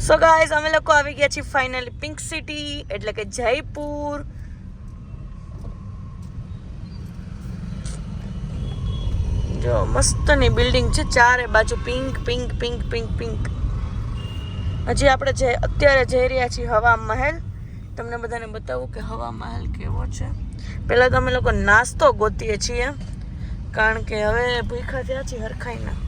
So guys અમે લોકો આવી ગયા છીએ ફાઇનલી પિંક સિટી એટલે કે જયપુર. જો, મસ્તની બિલ્ડિંગ છે, ચારે બાજુ pink pink pink pink pink હજી આપણે જે, અત્યારે જઈ રહ્યા છીએ હવા મહેલ. તમને બધાને બતાવું કે હવા મહેલ કેવો છે. પહેલાં તો અમે લોકો નાસ્તો ગોતીએ છીએ, કારણ કે હવે ભૂખા થયા છીએ હરખાઈના.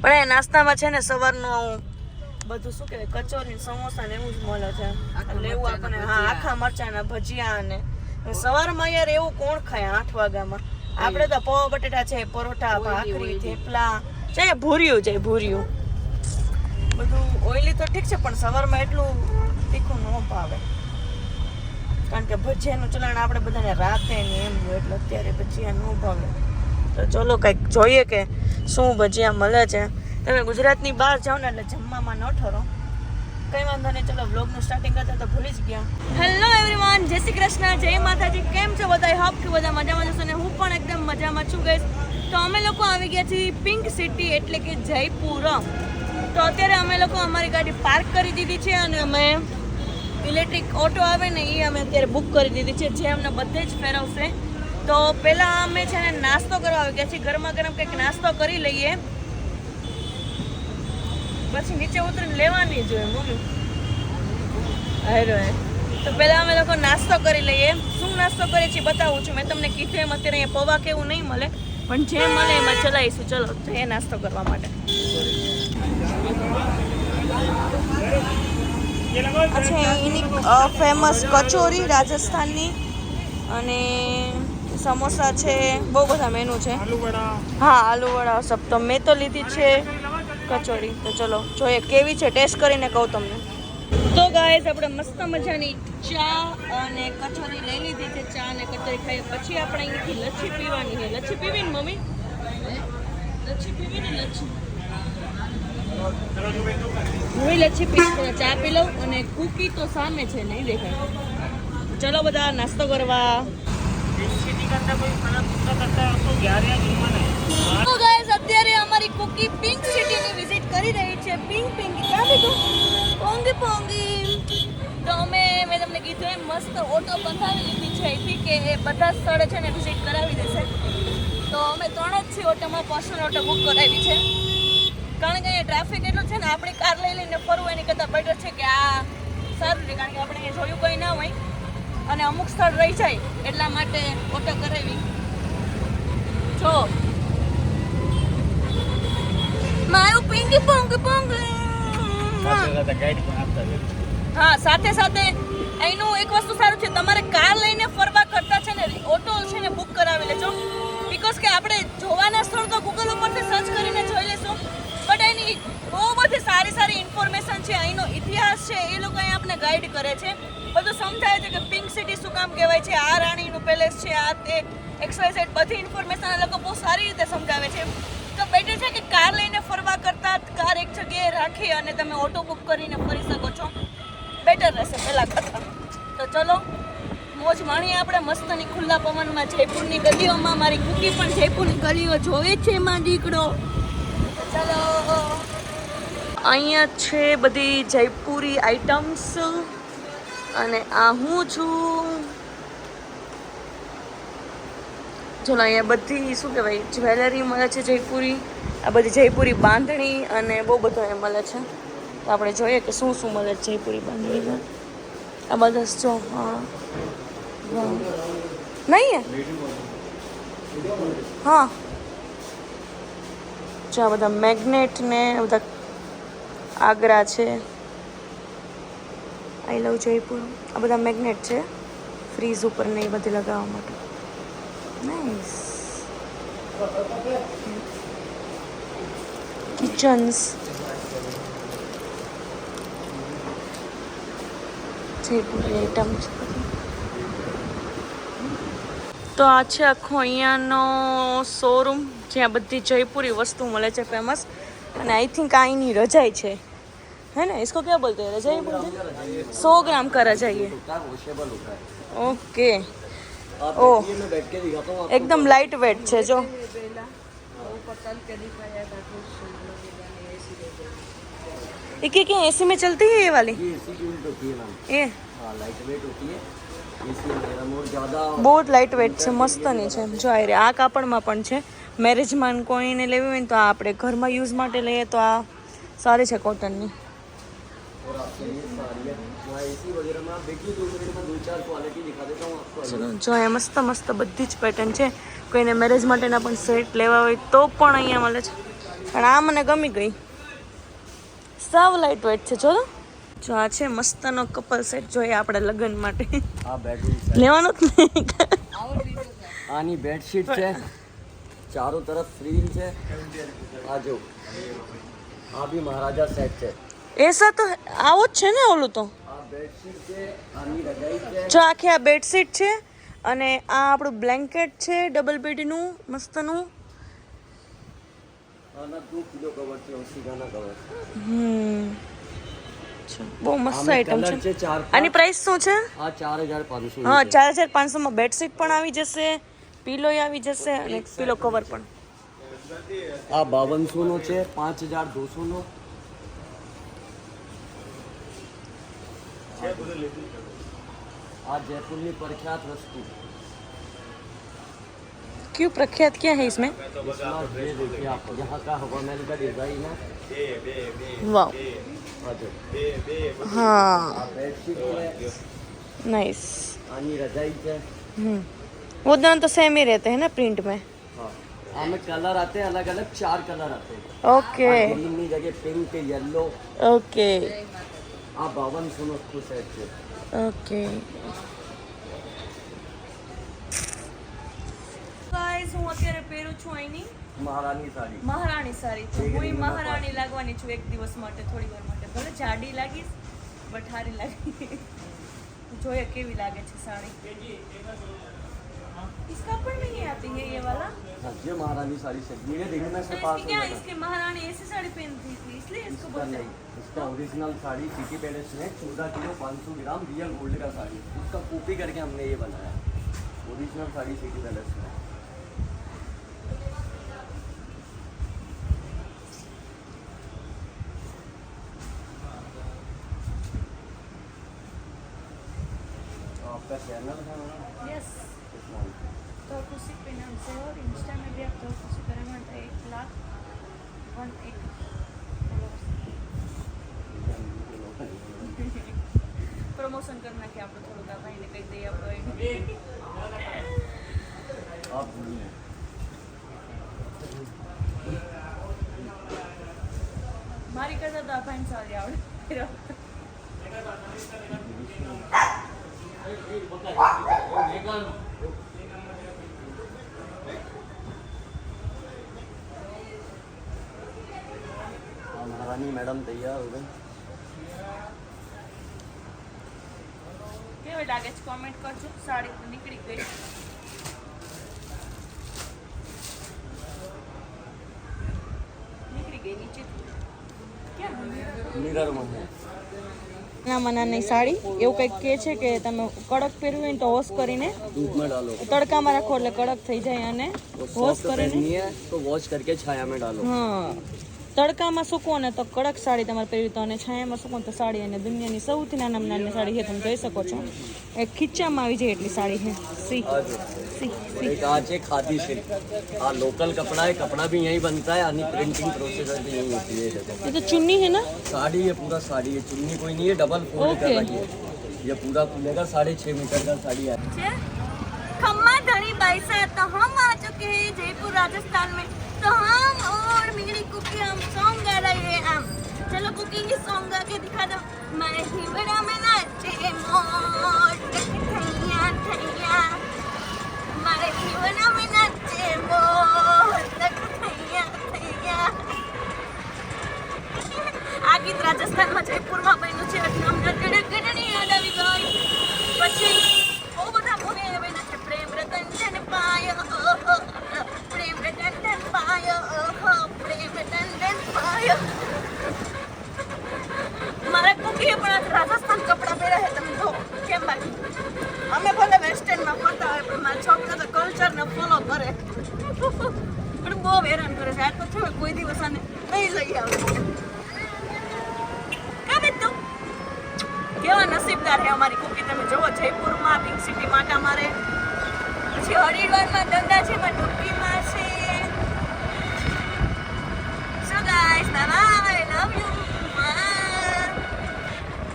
પણ એ નાસ્તામાં છે ને, સવારનું બધું શું કહેવાય કચોરી સમોસા ને એવું જ મળે છે. લેવું આપણને હા આખા મરચાના ભજીયા ને સવારમાં યાર એવું કોણ ખાય આઠ વાગ્યામાં? આપણે તો પૌવા બટેટા છે પરોઠા ભાખરી થેપલા છે ભૂર્યું છે ભૂર્યું બધું ઓઇલી તો ઠીક છે પણ સવારમાં એટલું તીખું ન ભાવે. કારણ કે ભજીયાનું ચલણ આપણે બધાને રાતે ને એમ એટલે અત્યારે ભજીયા ન ભાવે. તો ચલો કંઈક જોઈએ કે શું ભજીયા મળે છે. તમે ગુજરાતની બહાર જાઓ ને એટલે જમવામાં ન ઠરો. કઈ વાંધો નહીં, ચલો વ્લોગનું સ્ટાર્ટિંગ કરતા તો ભૂલી જ ગયા. હેલો એવરીવન જય શ્રી કૃષ્ણ, જય માતાજી, કેમ છો બધા હોપ કે બધા મજામાં જશો ને હું પણ એકદમ મજામાં છું ગઈશ તો અમે લોકો આવી ગયા છીએ પિંક સિટી એટલે કે જયપુર તો અત્યારે અમે લોકો અમારી ગાડી પાર્ક કરી દીધી છે અને અમે ઇલેક્ટ્રિક ઓટો આવે ને એ અમે અત્યારે બુક કરી દીધી છે, જે અમને બધે જ ફેરવશે. તો પહેલાં અમે છે ને નાસ્તો કરવા આવી ગયા છીએ. ગરમા ગરમ કંઈક નાસ્તો કરી લઈએ. પછી નીચે ઉતરીને લેવાની જોઈએ મમ્મી. હારો હે. તો પહેલાં અમે લોકો નાસ્તો કરી લઈએ. શું નાસ્તો કરીએ છીએ બતાવું છું. મેં તમને કીધું એમ અત્યારે અહીંયા પૌવા કેવું નહીં મળે. પણ જે મળે એમાં ચલાવીશું. ચલો જઈએ નાસ્તો કરવા માટે. અચ્છા એની ફેમસ કચોરી રાજસ્થાનની અને સમોસા છે. બહુ બધા મેનુ છે. હા આલુવડા સપ્તમ સબ તો મેં તો લીધી છે. કચોરી. તો ચલો જોઈએ કેવી છે. ટેસ્ટ કરીને કહું તમને. તો ગાઈઝ આપણે મસ્ત મજાની ચા અને કચોરી લઈ લીધી છે. ચા અને કચોરી ખાઈ પછી આપણે અહીંથી લચ્છી પીવાની છે. લચ્છી પીવી ને મમ્મી? લચ્છી પીવી ને લચ્છી? હું લચ્છી પીશ પણ ચા પી લઉં. અને કુકી તો સામે છે નહીં દેખાય. ચલો બધા નાસ્તો કરવા. તો અત્યારે અમારી કુકી પિંક કરી પિંક પિંક ક્યાં બીજું પોંગી પોંગી તો અમે, મેં તમને કીધું એમ, મસ્ત ઓટો બંધાવી લીધી છે અહીંથી કે બધા સ્થળે છે ને વિઝિટ કરાવી દેશે. તો અમે ત્રણ જ છીએ ઓટોમાં પર્સનલ ઓટો બુક કરાવી છે. કારણ કે અહીંયા ટ્રાફિક એટલું છે ને, આપણી કાર લઈ લઈને ફરવું એની કરતાં બેટર છે કે આ સારું છે. કારણ કે આપણે જોયું કંઈ ના હોય અને અમુક સ્થળ રહી જાય એટલા માટે ઓટો કરાવી જો મારું પિંકી પોંગ પોંગ હા સાથે સાથે અહીંનું એક વસ્તુ સારું છે તમારે કાર લઈને ફરવા કરતા છે ને ઓટો છે ને બુક કરાવી લેજો. બીકોઝ કે આપણે જોવાના સ્થળ તો ગૂગલ ઉપરથી સર્ચ કરીને જોઈ લેશું. બટ એની બહુ બધી સારી સારી ઇન્ફોર્મેશન છે અહીંનો ઇતિહાસ છે એ લોકો અહીં આપણે ગાઈડ કરે છે. બધું સમજાય છે કે પિંક સિટી શું કામ કહેવાય છે આ રાણીનું પેલેસ છે આ તે એક્સવાય બધી ઇન્ફોર્મેશન એ લોકો બહુ સારી રીતે સમજાવે છે. તો બેટર છે કે કાર લઈને ફરવા કરતાં કાર એક જગ્યાએ રાખી અને તમે ઓટો બુક કરીને ફરી શકો છો. બેટર રહેશે પહેલાં કરતાં. તો ચલો, મોજ માણીએ આપણે મસ્તની ખુલ્લા પવનમાં જયપુરની ગલીઓમાં. મારી કુકી પણ જયપુરની ગલીઓ જોવે છે માં દીકડો ચલો. અહીંયા છે બધી જયપુરી આઇટમ્સ અને આ હું છું. ચલો અહીંયા બધી, શું કહેવાય, જ્વેલરી મળે છે જયપુરી. આ બધી જયપુરી બાંધણી અને બહુ બધું અહીંયા મળે છે. તો આપણે જોઈએ કે શું શું મળે છે જયપુરી બાંધણીમાં. આ બધા જો, હા. નહીં હા. જો આ બધા મેગ્નેટ ને બધા આગ્રા છે. I love Jaipur. આ બધા મેગ્નેટ છે. ફ્રીઝ ઉપર ને એ બધે લગાવવા માટે. નાઇસ કિચન્સ જયપુરી આઈટમ છે બધી. તો આ છે આખો અહીંયાનો શોરૂમ જ્યાં બધી જયપુરી વસ્તુ મળે છે ફેમસ અને આઈ થિંક આ અહીંની રજાઈ છે है ना इसको क्या बोलते हैं रजाई बोलते हैं सौ ग्राम का रजाई है ओके ओ एकदम लाइट वेट છે જો ये क्या क्या एसी में चलती है ये वाली ये एसी की यूनिट होती है मैम ये हाँ लाइट वेट होती है इसलिए मेरा मोड ज़्यादा બહુ જ લાઇટ વેટ છે મસ્તની છે જો આ રે આ કાપડમાં પણ છે મેરેજમાં કોઈને લેવી હોય ને તો આ આપણે ઘરમાં યુઝ માટે લઈએ તો આ સારી છે કોટનની જો અહીંયા મસ્ત મસ્ત બધી જ પેટર્ન છે. કોઈને મેરેજ માટેના પણ સેટ લેવા હોય તો પણ અહીંયા મળે છે. પણ આ મને ગમી ગઈ. સાવ લાઇટ વેટ છે જો જો આ છે મસ્તનો કપલ સેટ જોઈએ આપણે લગ્ન માટે. લેવાનું જ નહીં. આની બેડશીટ છે. ચારો તરફ ફ્રી છે. આ જો. આ બી મહારાજા સેટ છે. એસા તો આવો જ છે ને ઓલું તો. જો આખી આ બેડશીટ છે અને આ આપણું બ્લેન્કેટ છે ડબલ બેડનું મસ્તનું. બહુ મસ્ત આઈટમ છે. આની પ્રાઇસ શું છે? આ ચાર હજાર પાંચસો હા ચાર હજાર પાંચસોમાં બેડશીટ પણ આવી જશે પીલોય આવી જશે અને પીલો કવર પણ. આ બાવનસો નો છે પાંચ હજાર દોસો નો આ जयपुर प्रख्यात वस्तु क्यों प्रख्यात क्या है इसमें? यहाँ का का डिज़ाइन है। हाँ। Nice hmm. वो दान तो सेम ही रहते हैं ना प्रिंट में। हाँ। हाँ, हमें कलर आते हैं अलग अलग चार कलर आते हैं। ओके हाँ, जगह पिंक येलो ओके આ બાવનસો નો આખું સેટ છે. ઓકે. ગાઈસ હું અત્યારે પહેરું છું અહીંની. મહારાણી સાડી. મહારાણી સાડી છે હું મહારાણી લાગવાની છું એક દિવસ માટે થોડી વાર માટે. ભલે જાડી લાગીશ બટ સારી લાગી. જોઈએ કેવી લાગે છે સાડી. इसका पर नहीं आती है ये वाला? ये महारानी साड़ी से ये दिन में से तो पास क्या इसके महारानी ऐसी साड़ी पहनती थी इसलिए इसको इसका बोलते हैं। इसका ओरिजिनल साड़ी सिटी पैलेस में चौदह किलो पाँच सौ ग्राम रियल गोल्ड का साड़ी उसका कॉपी करके हमने ये बनाया ओरिजिनल साड़ी सिटी पैलेस में। आपका चैनल है यस से? तो खुशी पे नाम से और इंस्टा में भी आप तो खुशी करें तो एक लाख वन एक પ્રમોશન કરી નાખીએ આપણે થોડુંક આ ભાઈને કહી દઈએ આપણે आप बोलिए મારી કરતા તો આ ભાઈને સારી આવડે મેડમ તૈયાર હો ગઈ. કેવી લાગે છે? કોમેન્ટ કરજો. સાડી નીકળી ગઈ. નીકળી ગઈ નીચે. સાડી. એવું કંઈક કે છે કે તમે કડક પહેરવી હોય તો હોશ કરીને તડકામાં રાખો એટલે કડક થઈ જાય અને વોશ કરીને તો વોશ કરકે છાયામાં ડાલો. તડકામાં સૂકવો ને તો કડક સાડી તમારે પહેરવી તો અને છાયામાં સૂકવો ને તો સાડી અને દુનિયાની સૌથી નાનામાં નાની સાડી છે તમે જોઈ શકો છો એક ખીચામાં આવી જાય એટલી સાડી છે સી आ जाओ સી और एक आज है खादी सिल्क हाँ लोकल कपड़ा है कपड़ा भी यहीं बनता है यानी प्रिंटिंग प्रोसेसर भी यहीं होती है ये देखो ये तो चुन्नी है ना साड़ी ये पूरा साड़ी है चुन्नी कोई नहीं है डबल फोल्ड कर ओके। रही है ये पूरा खुलेगा साढ़े छः मीटर का साड़ी है खम्मा धनी बाईसा तो हम आ चुके हैं जयपुर राजस्थान में तो हम और मिगड़ी कुकी हम सॉन्ग गा रहे हैं हम चलो कुकी की सॉन्ग गा के दिखा दो मैं ही बड़ा में नाचे मोर ठैया ठैया मैं ही बड़ा में नाचे मोर ठैया ठैया આ ગીત રાજસ્થાનમાં જયપુરમાં બન્યું છે એટલે અમને ગડગડની યાદ આવી ગઈ પછી બહુ બધા મોહે બન્યા છે પ્રેમ રતન ધન પાયો ઓહો, પ્રેમ રતન પાયો ઓહો, પ્રેમ રતન ધન પાયો પણ રાજસ્થાન કપડાં પહેર્યા છે તમે જો કેમ બાકી અમે ભલે વેસ્ટર્નમાં ફરતા હોય પણ મારા છોકરા તો કલ્ચરને ફોલો કરે પણ બહુ હેરાન કરે છે આ તો છે કોઈ દિવસ આને નહીં લઈ આવે કેવા નસીબદાર છે અમારી કુકી તમે જુઓ જયપુરમાં પિંક સિટી માટા મારે પછી હરિદ્વારમાં ગંગા છે માં ડુબકીમાં મારશે so guys bye I love you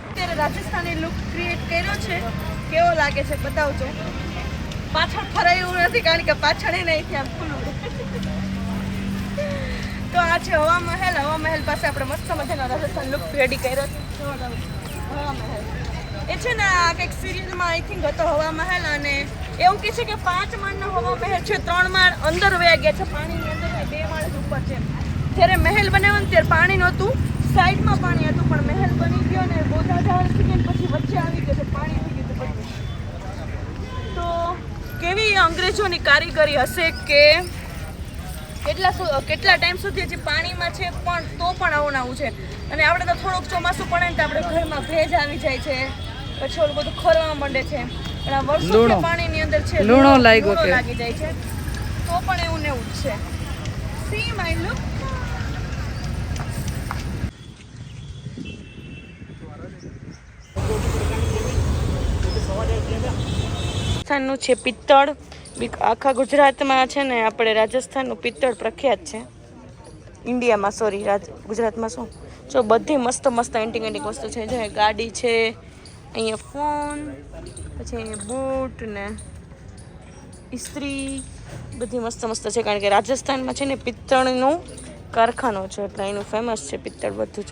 અત્યારે રાજસ્થાની લુક ક્રિએટ કર્યો છે. કેવો લાગે છે બતાવજો. પાછળ ફરાયું નથી, કારણ કે પાછળ એ નહીં ત્યાં ખુલ્લું તો આ છે હવા મહેલ. હવા મહેલ પાસે આપણે મસ્ત મજાનો રાજસ્થાન લુક રેડી કર્યો છે. હવા મહેલ. એ છે ને આ કંઈક સિરિયલમાં આઈ થિંક હતો હવા મહેલ અને એવું કહે છે કે પાંચ માળનો હવા મહેલ છે. ત્રણ માળ અંદર વયા ગયા છે. પાણીની અંદર બે માળ ઉપર છે. જ્યારે મહેલ બનાવ્યો ને ત્યારે પાણી નહોતું. સાઈડમાં પાણી હતું પણ મહેલ બની ગયો ને ગોધા ઝાડ થઈ પછી વચ્ચે આવી ગયો છે પાણી થઈ ગયું બધું. તો કેવી અંગ્રેજોની કારીગરી હશે કે કેટલા કેટલા ટાઈમ સુધી હજી પાણીમાં છે પણ તો પણ આવું આવું છે. અને આપણે તો થોડુંક ચોમાસું પડે ને તો આપણે ઘરમાં ભેજ આવી જાય છે. પછી ઓલું બધું ખરવા માંડે છે. પણ આ વર્ષો. પાણીની અંદર છે લૂણો લાગી જાય છે. તો પણ એવું ને એવું જ છે. સી માય લુક રાજસ્થાનનું છે પિત્તળ. આખા ગુજરાતમાં છે ને આપણે રાજસ્થાનનું પિત્તળ પ્રખ્યાત છે. ઇન્ડિયામાં સોરી રાજ ગુજરાતમાં શું? જો બધી મસ્ત મસ્ત એન્ટિક એન્ટિક વસ્તુ છે. જે ગાડી છે, અહીંયા ફોન પછી અહીંયા બૂટ ને ઇસ્ત્રી, બધી મસ્ત મસ્ત છે. કારણ કે રાજસ્થાનમાં છે ને પિત્તળનું કારખાનો છે. એટલે એનું ફેમસ છે પિત્તળ બધું જ.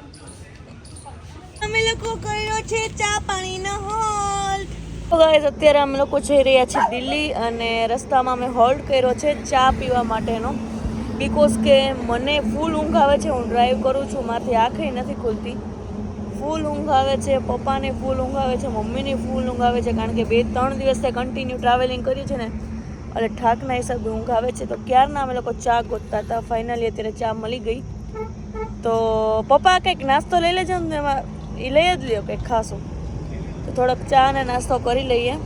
અમે લોકો કર્યો છે ચા પાણીનો હોલ્ટ તો ગાઈસ અત્યારે અમે લોકો જઈ રહ્યા છીએ દિલ્હી અને રસ્તામાં અમે હોલ્ડ કર્યો છે ચા પીવા માટેનો. બીકોઝ કે મને ફૂલ ઊંઘ આવે છે, હું ડ્રાઈવ કરું છું, મારાથી આંખે નથી ખુલતી. ફૂલ ઊંઘ આવે છે, પપ્પાને ફૂલ ઊંઘ આવે છે, મમ્મીને ફૂલ ઊંઘ આવે છે, કારણ કે બે ત્રણ દિવસથી કન્ટિન્યુ ટ્રાવેલિંગ કર્યું છે ને, એટલે ઠાકના હિસાબે ઊંઘ આવે છે. તો ક્યારના અમે લોકો ચા ગોતતા હતા? ફાઇનલી અત્યારે ચા મળી ગઈ. તો પપ્પા કંઈક નાસ્તો લઈ લેજો ને, એમાં એ લઈ જ લ્યો કંઈક તો થોડોક ચા અને નાસ્તો કરી લઈએ.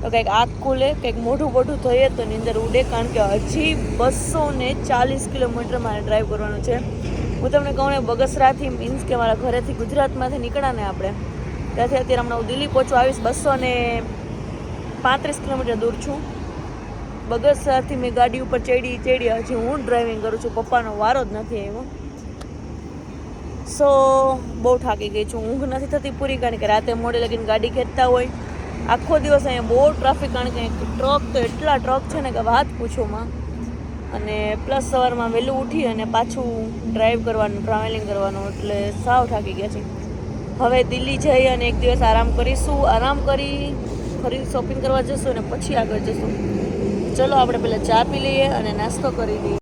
તો કંઈક આંખ ખુલે, કંઈક મોઢું મોઢું થઈએ તો નીંદર ઉડે, કારણ કે હજી બસો ને ચાલીસ કિલોમીટર મારે ડ્રાઈવ કરવાનું છે. હું તમને કહું ને, બગસરાથી મીન્સ કે મારા ઘરેથી ગુજરાતમાંથી નીકળ્યા ને આપણે, ત્યાંથી અત્યારે હમણાં હું દિલ્હી પહોંચવા આવીશ, બસો ને પાંત્રીસ કિલોમીટર દૂર છું. બગસરાથી મેં ગાડી ઉપર ચડી ચડી, હજી હું ડ્રાઇવિંગ કરું છું, પપ્પાનો વારો જ નથી આવ્યો. સો બહુ થાકી ગઈ છું. ઊંઘ નથી થતી પૂરી, કારણ કે રાતે મોડે લગીને ગાડી ખેંચતા હોય. આખો દિવસ અહીંયા બહુ ટ્રાફિક કારણ કે ટ્રક તો એટલા ટ્રક છે ને કે વાત પૂછોમાં અને પ્લસ સવારમાં વહેલું ઉઠી અને પાછું ડ્રાઈવ કરવાનું ટ્રાવેલિંગ કરવાનું, એટલે સાવ થાકી ગયા છે હવે દિલ્હી જઈ અને એક દિવસ આરામ કરીશું. આરામ કરી ફરી શોપિંગ કરવા જશું અને પછી આગળ જશું. ચલો, આપણે પહેલાં ચા પી લઈએ અને નાસ્તો કરી લઈએ.